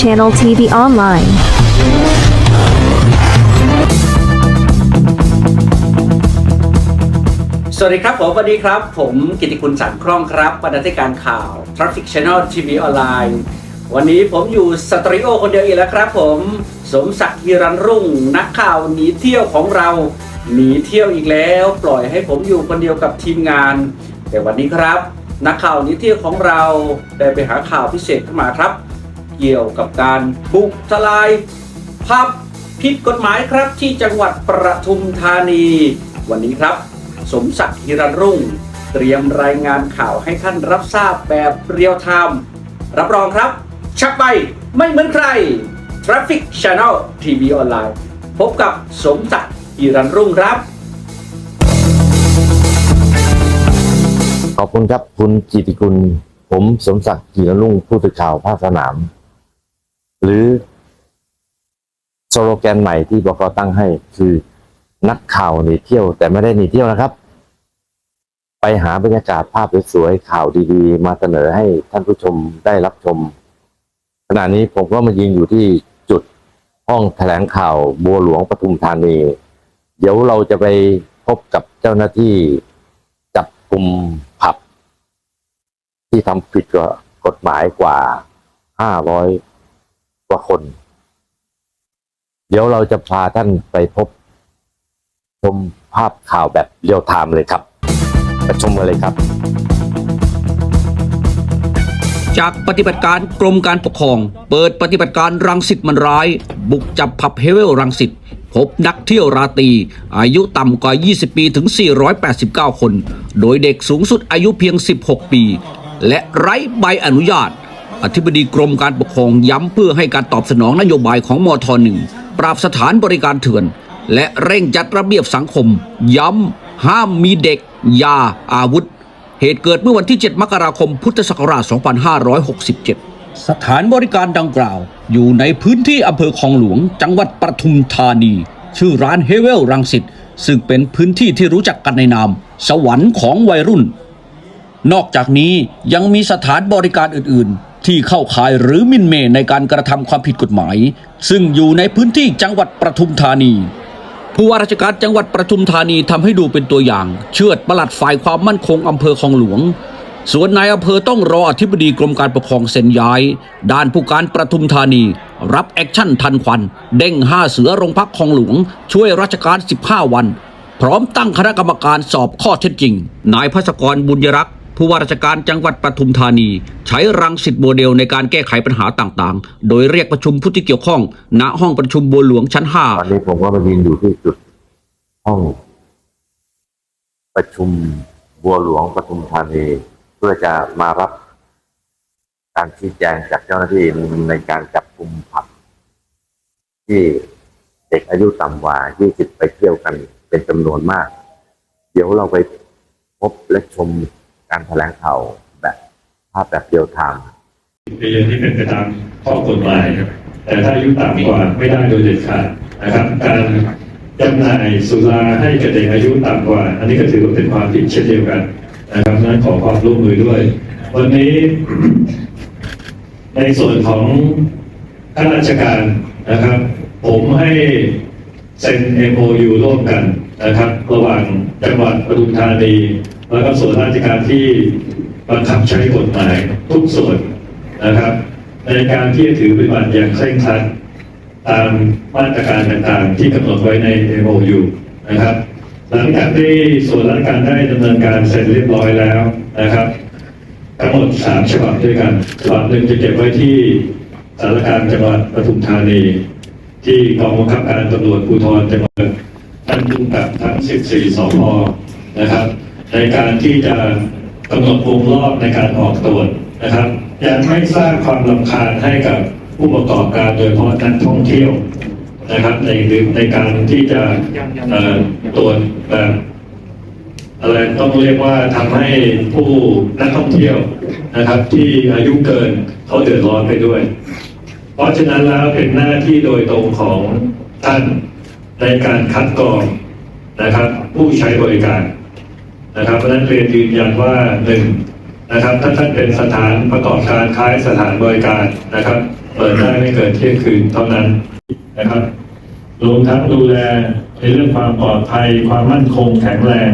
Channel TV Online. สวัสดีครับผมสวัสดีครับ ผมกิติคุณสันคล่องครับบรรณาธิการข่าว Traffic Channel TV ออนไลน์วันนี้ผมอยู่สตรีโอคนเดียวอีกแล้วครับผมสมศักดิ์ฮิรันรุ่ง นักข่าวหนีเที่ยวของเราหนีเที่ยวอีกแล้ว ปล่อยให้ผมอยู่คนเดียวกับทีมงาน แต่วันนี้ครับ นักข่าวหนีเที่ยวของเราได้ไปหาข่าวพิเศษเข้ามาครับ เกี่ยวกับการบุกทลายผับผิดกฎหมายครับที่จังหวัดประทุมธานี วันนี้ครับ สมศักดิ์ฮิรันรุ่ง เตรียมรายงานข่าวให้ท่านรับทราบแบบเรียลไทม์รับรองครับ ชักไปไม่เหมือนใคร Traffic Channel TV ออนไลน์พบกับสมศักดิ์ฮิรันรุ่งครับ ขอบคุณครับคุณกิติคุณผมสมศักดิ์กีรลุ่งผู้สื่อข่าวภาคสนาม หรือสโลแกนใหม่ที่บกตั้งให้คือนักข่าวหนีเที่ยว แต่ไม่ได้หนีเที่ยวนะครับ ไปหาบรรยากาศภาพสวยๆข่าวดีๆ มาเสนอให้ท่านผู้ชมได้รับชม ขณะนี้ผมก็มายืนอยู่ที่จุดห้องแถลงข่าวบัวหลวงปทุมธานี เดี๋ยวเราจะไปพบกับเจ้าหน้าที่จับกลุ่มผับ ที่ทำผิดกฎหมายกว่าห้าร้อย กว่าคน เดี๋ยวเราจะพาท่านไปพบ ชมภาพข่าวแบบเรียลไทม์เลยครับไปชมกันเลยครับ จากปฏิบัติการกรมการปกครอง เปิดปฏิบัติการรังสิตมันร้าย บุกจับผับเฮเวลรังสิตพบนักเที่ยวราตรีอายุต่ำกว่า 20 ปีถึง 489 คน โดยเด็กสูงสุดอายุเพียง 16 ปี และไร้ใบอนุญาต อธิบดีกรมการปกครองย้ำเพื่อให้การตอบสนองนโยบายของมทหนึ่งปราบสถานบริการเถื่อน และเร่งจัดระเบียบสังคม ย้ำ ห้ามมีเด็ก ยา อาวุธ เหตุเกิดเมื่อวันที่ 7 มกราคม พุทธศักราช 2567 สถานบริการดังกล่าว อยู่ในพื้นที่อำเภอคลองหลวง จังหวัดปทุมธานี ชื่อร้านเฮเวลรังสิตซึ่งเป็นพื้นที่ที่รู้จักกันในนาม สวรรค์ของวัยรุ่น นอกจากนี้ยังมีสถานบริการอื่นๆ ที่เข้าข่ายหรือมินเมในการกระทำความผิดกฎหมาย ซึ่งอยู่ในพื้นที่จังหวัดปทุมธานีผู้ว่าราชการจังหวัดประทุมธานีทำให้ดูเป็นตัวอย่าง เชือดประหลัดฝ่ายความมั่นคงอำเภอคลองหลวง ส่วนนายอำเภอต้องรออธิบดีกรมการปกครองเซ็นย้าย ด้านผู้การประทุมธานี รับแอคชั่นทันควัน เด้งห้าเสือโรงพักคลองหลวง ช่วยราชการ 15 วัน พร้อมตั้งคณะกรรมการสอบข้อเท็จจริง นายพัศกรบุญยรักษ ผู้ว่าราชการจังหวัดปทุมธานี ใช้รังสิตโมเดลในการแก้ไขปัญหาต่างๆ โดยเรียกประชุมผู้ที่เกี่ยวข้อง ณห้องประชุมบัวหลวงชั้น5ตอนนี้ผมก็มายืนอยู่ที่จุดห้อง ประชุมบัวหลวงปทุมธานี เพื่อจะมารับการชี้แจงจากเจ้าหน้าที่ในการจับกลุ่มผับที่เด็กอายุต่ำกว่า 20 ไปเที่ยวกันเป็นจำนวนมาก เดี๋ยวเราไปพบและชม การแถลงข่าวแบบภาพแบบเดียวทางเรีที่เป็นไปตามข้อกฎหมายครับแต่ถ้าอายุต่ำกว่าไม่ได้โดยเด็ดขาดนะครับ การจำหน่ายสุราให้กับเด็กอายุต่ำกว่า อันนี้ก็ถือว่าเป็นความผิดเช่นเดียวกันนะครับนั้นขอความร่วมมือด้วย วันนี้ ในส่วนของข้าราชการนะครับ ผมให้เซ็น MOU ร่วมกันนะครับ ระหว่างจังหวัดปทุมธานี แล้วก็ส่วนราชการที่บังคับใช้กฎหมายทุกส่วนนะครับ ในการที่จะถือปฏิบัติอย่างเคร่งครัดตามมาตรการต่างๆ ที่กำหนดไว้ใน MOU นะครับ หลังจากที่ส่วนราชการได้ดำเนินการเสร็จเรียบร้อยแล้วนะครับทั้งหมดสามฉบับด้วยกันฉบับหนึ่งจะเก็บไว้ที่สารการจังหวัดปทุมธานี ที่กองบังคับการตำรวจภูธรจังหวัดท่านผู้กำกับทั้ง 14 สพนะครับ ในการที่จะกำหนดวงรอบในการออกตรวจนะครับยังไม่สร้างความลำคาญให้กับผู้ประกอบการโดยเฉพาะนักท่องเที่ยวนะครับ ในในการที่จะตรวจแบบอะไรต้องเรียกว่าทำให้ผู้นักท่องเที่ยวนะครับ ที่อายุเกินเขาเดือดร้อนไปด้วย เพราะฉะนั้นแล้วเป็นหน้าที่โดยตรงของท่านในการคัดกรองนะครับ ผู้ใช้บริการ นะครับเพราะฉะนั้นเรียนยืนยันว่าหนึ่งนะครับถ้าท่านเป็นสถานประกอบการคล้ายสถานบริการนะครับ เปิดได้ไม่เกินเที่ยงคืนเท่านั้นนะครับรวมทั้งดูแลในเรื่องความปลอดภัย ความมั่นคงแข็งแรง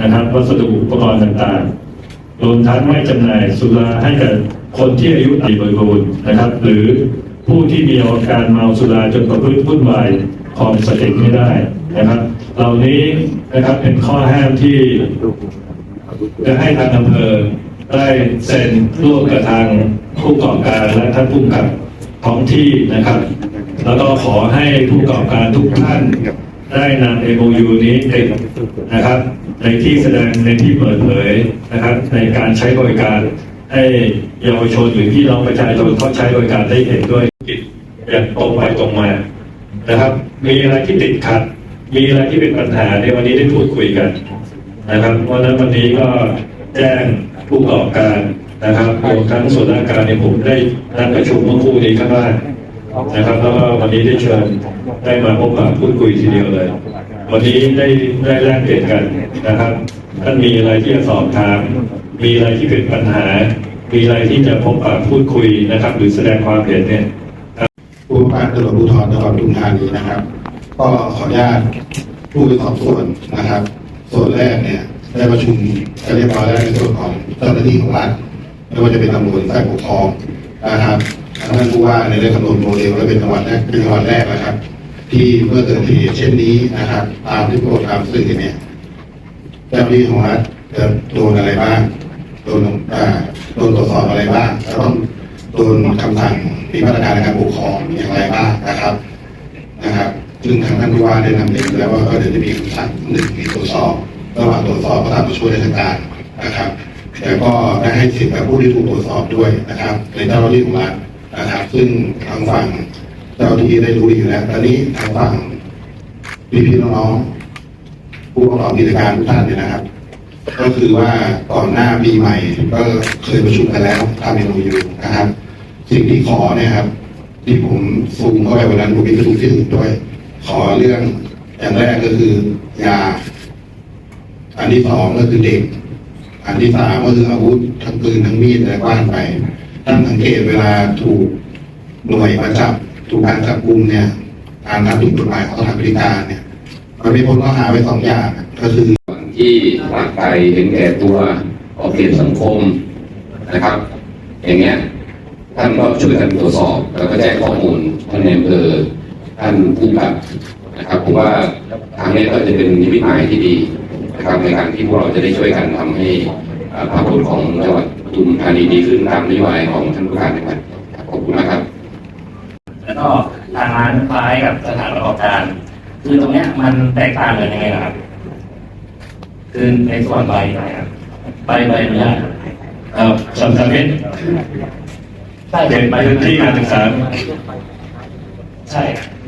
นะครับวัสดุอุปกรณ์ต่างๆ รวมทั้งไม่จำหน่ายสุราให้กับคนที่อายุต่ำบริบูรณ์นะครับ หรือผู้ที่มีอาการเมาสุราจนประพฤติวุ่นวายคลองสติไม่ได้นะครับ เหล่านี้นะครับเป็นข้อห้ามที่จะให้ทางอำเภอได้เซ็นร่วมกับทางผู้ประกอบการและท่านผู้กำกับท้องที่นะครับ แล้วก็ขอให้ผู้ประกอบการทุกท่านได้นำ MOU นี้ติดนะครับ ในที่แสดงในที่เปิดเผยนะครับ ในการใช้บริการให้เยาวชนหรือพี่น้องประชาชนเขาใช้บริการได้เห็นด้วยกิจอย่างตรงไปตรงมานะครับ มีอะไรที่ติดขัด มีอะไรที่เป็นปัญหาในวันนี้ได้พูดคุยกันนะครับเพราะฉะนั้นวันนี้ก็แจ้งผู้ประกอบการนะครับรวมทั้งส่วนราชการในยผมได้นัดประชุมเมื่อคู่นี้ข้างล่างนะครับแล้วก็วันนี้ได้เชิญได้มาพบปะพูดคุยทีเดียวเลย วันนี้ได้ได้แลกเปลี่ยนกันนะครับท่านมีอะไรที่จะสอบถาม มีอะไรที่เป็นปัญหา มีอะไรที่จะพบปะพูดคุยนะครับ หรือแสดงความเห็นเนี่ยผู้บังคับการตำรวจภูธรจังหวัดปทุมธานีนะครับ ก็ขออนุญาตผู้สอบสวนนะครับ ส่วนแรกเนี่ยได้ประชุมกันเรียบร้อยแล้วในส่วนของเจ้าหน้าที่ของรัฐไม่ว่าจะเป็นตำรวจฝ่ายปกครองนะครับท่านผู้ว่าในได้กำหนดโมเดลและเป็นจังหวัดแรกเป็นจังหวัดแรกนะครับ ที่เมื่อเกิดเหตุเช่นนี้นะครับ ตามที่โปรดตามสื่อเนี่ยเจ้าหน้าที่ของรัฐจะโดนอะไรบ้างโดนอ่าโดนตรวจสอบอะไรบ้างแล้วต้องโดนคำสั่งมีมาตรการในการปกครองอย่างไรบ้างนะครับนะครับ ซึ่งทางท่านผู้ว่าได้นำเรียนไปแล้วว่าก็เดี๋ยวจะมีคำสั่งหนึ่งมีตรวจสอบระหว่างตรวจสอบก็ตามผู้ช่วยราชการนะครับแต่ก็ได้ให้สิทธิ์กับผู้ที่ถูกตรวจสอบด้วยนะครับ ในเจ้าหน้าที่ของรัฐนะครับ ซึ่งทางฝั่งเจ้าหน้าที่ได้รู้อยู่แล้ว ตอนนี้ทางฝั่งพี่ๆน้องๆผู้ประกอบกิจการทุกท่านเนี่ยนะครับ ก็คือว่าก่อนหน้าปีใหม่ ก็เคยประชุมกันแล้วทำเมนูอยู่นะครับ สิ่งที่ขอเนี่ยครับ ที่ผมซูมเข้าไปวันนั้นผมมีประชุมที่อื่นด้วย ขอเรื่องอย่างแรกก็คือยา อันที่สองก็คือเด็ก อันที่สามก็คืออาวุธทั้งปืนทั้งมีดอะไรว่านไปท่านสังเกตเวลาถูกหน่วยมาจับถูกการจับกุมเนี่ยการทำผิดกฎหมายของสถานบริการเนี่ยมันมีผลข้อหาไว้สองอย่างก็คือที่รักใครเห็นแก่ตัวเอาเปรียบสังคมนะครับ อย่างเงี้ยท่านก็ช่วยกันตรวจสอบแล้วก็แจ้งข้อมูลท่านในอำเภอ ท่านผู้กำกับนะครับผมว่าทางนี้ก็จะเป็นนิมิตหมายที่ดีนะครับในการที่พวกเราจะได้ช่วยกันทำให้อ่าภาพพจน์ของจังหวัดปทุมธานีดีขึ้นตามนโยบายของท่านผู้การนะครับขอบคุณมากครับแล้วก็ทางร้านคล้ายกับสถานประกอบการ คือตรงเนี้ยมันแตกต่างกันยังไงนะครับ คือในส่วนใบนะครับใบใบอนุญาตเอ่อสัมสมิตใช่เป็นพื้นที่การศึกษาใช่ครับ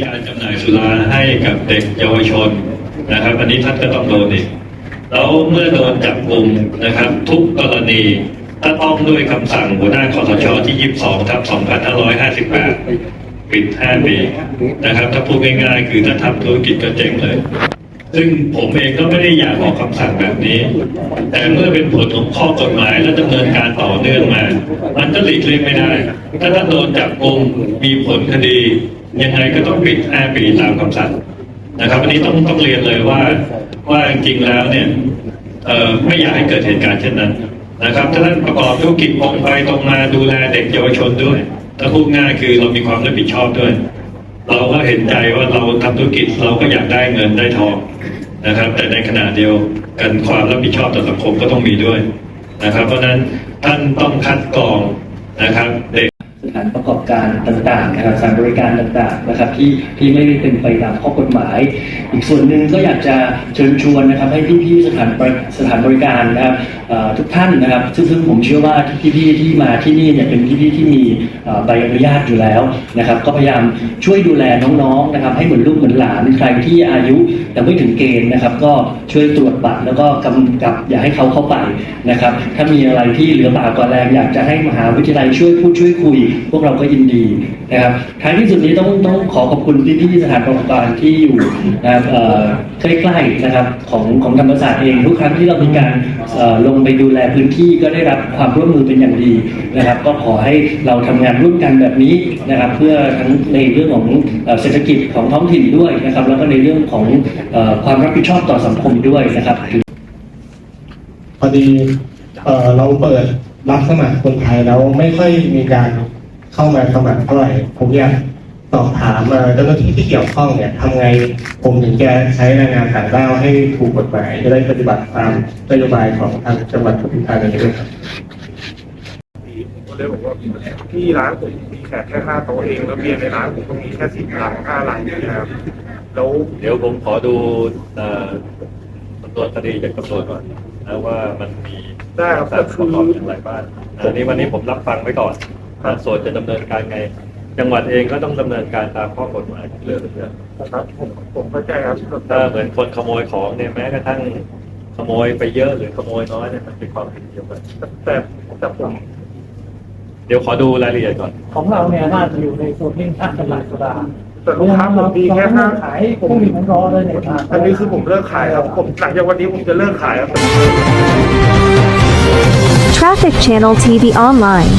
การจำหน่ายสุราให้กับเด็กเยาวชนนะครับอันนี้ท่านก็ต้องโดนอีกแล้วเมื่อโดนจับกลุ่มนะครับ ทุกกรณีถ้าต้องด้วยคำสั่งหัวหน้าคอสชที่ 22ทับ2558 ปิด 5 ปีนะครับ ถ้าพูดง่ายๆ คือถ้าทำธุรกิจก็เจ๊งเลย ซึ่งผมเองก็ไม่ได้อยากออกคำสั่งแบบนี้ แต่เมื่อเป็นผลของข้อกฎหมายและดำเนินการต่อเนื่องมา มันก็หลีกเลี่ยงไม่ได้ ถ้าท่านโดนจับกลุ่มมีผลคดี ยังไงก็ต้องปิด5ปีตามคำสั่งนะครับอันนี้ต้องต้องเรียนเลยว่าว่าจริงแล้วเนี่ยไม่อยากให้เกิดเหตุการณ์เช่นนั้นนะครับถ้าท่านประกอบธุรกิจตรงไปตรงมาดูแลเด็กเยาวชนด้วยถ้าพูดง่ายคือเรามีความรับผิดชอบด้วย เราก็เห็นใจว่าเราทำธุรกิจเราก็อยากได้เงินได้ทองนะครับ แต่ในขณะเดียวกันความรับผิดชอบต่อสังคมก็ต้องมีด้วยนะครับ เพราะฉะนั้นท่านต้องคัดกรองนะครับเด็ก สถานประกอบการต่างๆนะครับสถานบริการต่างๆนะครับที่ที่ไม่ได้เป็นไปตามข้อกฎหมาย อีกส่วนหนึ่งก็อยากจะเชิญชวนนะครับให้พี่ๆสถานบริสถานบริการนะครับทุกท่านนะครับซึ่งซึ่งผมเชื่อว่าพี่ๆที่มาที่นี่เนี่ยเป็นพี่ๆที่มีใบอนุญาตอยู่แล้วนะครับ ก็พยายามช่วยดูแลน้องๆนะครับ ให้เหมือนลูกเหมือนหลานใครที่อายุยังไม่ถึงเกณฑ์นะครับ ก็ช่วยตรวจบัตรแล้วก็กำกับอย่าให้เขาเข้าไปนะครับ ถ้ามีอะไรที่เหลือบ่ากว่าแรงอยากจะให้มหาวิทยาลัยช่วยพูดช่วยคุยพวกเราก็ยินดีนะครับท้ายที่สุดนี้ต้องต้องขอขอบคุณพี่ๆสถานประกอบการที่อยู่นะครับใกล้ๆนะครับของของธรรมศาสตร์เองทุกครั้งที่เรามีการลงไปดูแลพื้นที่ก็ได้รับความร่วมมือเป็นอย่างดีนะครับ ก็ขอให้เราทำงานร่วมกันแบบนี้นะครับ เพื่อทั้งในเรื่องของเศรษฐกิจของท้องถิ่นด้วยนะครับ แล้วก็ในเรื่องของความรับผิดชอบต่อสังคมด้วยนะครับพอดีเอเราเปิดรับสมัครคนไทยแล้วไม่ค่อยมีการ เข้ามาสมัครเท่าไหร่ผมอยากสอบถามเอ่อเจ้าหน้าที่ที่เกี่ยวข้องเนี่ยทำไงผมถึงจะใช้แรงงานต่างด้าวให้ถูกกฎหมายจะได้ปฏิบัติตามนโยบายของทางจังหวัดปทุมธานีด้วยครับผมเลยบอกว่าที่ร้านผมมีแขกแค่ห้าโต๊ะเองแล้วเบียร์ในร้านผมก็มีแค่สิบลังห้าลังนะครับแล้วเดี๋ยวผมขอดูเอ่อสำนวนคดีจากตำรวจก่อนนะว่ามันมีได้ครับสารประกอบอย่างไรบ้างอันนี้วันนี้ผมรับฟังไว้ก่อน นะส่วนจะดำเนินการไง จังหวัดเองก็ต้องดำเนินการตามข้อกฎหมายเรื่องเรื่องครับผมผมเข้าใจครับถ้าเหมือนคนขโมยของเนี่ยแม้กระทั่งขโมยไปเยอะหรือขโมยน้อยเนี่ยมันเป็นความผิดเดียวกันแต่แต่ผม เดี๋ยวขอดูรายละเอียดก่อน ของเราเนี่ยน่าจะอยู่ในโซนที่ท่านจำหน่ายสุราแต่ลูกค้าผมมีแค่ห้าขายพวกมีของรอเลยเนี่ยอันนี้คือผมเลิกขายครับ ผมหลังจากวันนี้ผมจะเลิกขายครับ Traffic Channel TV Online.